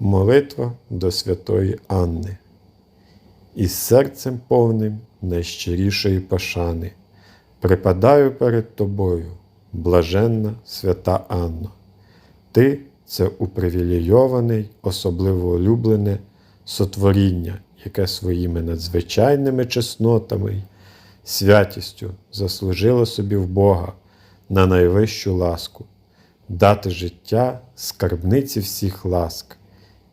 Молитва до святої Анни. Із серцем повним найщирішої пошани припадаю перед тобою, блаженна свята Анно. Ти це упривілейований, особливо улюблене сотворіння, яке своїми надзвичайними чеснотами святістю заслужило собі в Бога на найвищу ласку, дати життя скарбниці всіх ласк,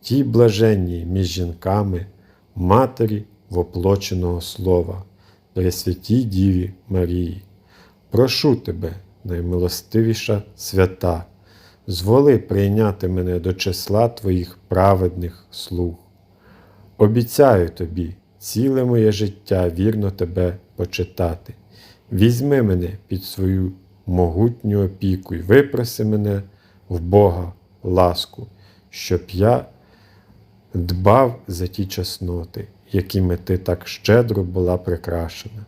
тій блаженній між жінками, матері воплоченого Слова, Пресвятій Діві Марії. Прошу тебе, наймилостивіша свята, зволи прийняти мене до числа твоїх праведних слуг. Обіцяю тобі ціле моє життя вірно тебе почитати. Візьми мене під свою могутню опіку і випроси мене в Бога ласку, щоб я дбав за ті чесноти, якими ти так щедро була прикрашена.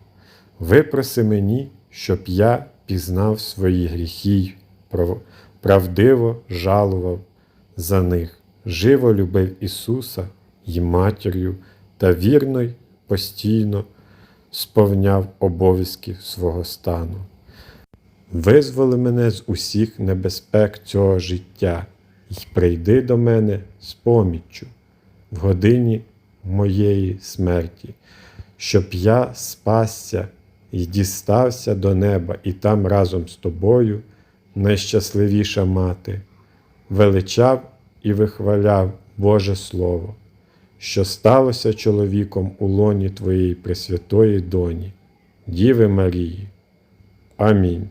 Випроси мені, щоб я пізнав свої гріхи правдиво жалував за них, живо любив Ісуса й матір'ю та вірно й постійно сповняв обов'язків свого стану. Визволи мене з усіх небезпек цього життя й прийди до мене з поміччю в годині моєї смерті, щоб я спасся і дістався до неба, і там разом з тобою, найщасливіша мати, величав і вихваляв Боже Слово, що сталося чоловіком у лоні Твоєї Пресвятої Доні, Діви Марії. Амінь.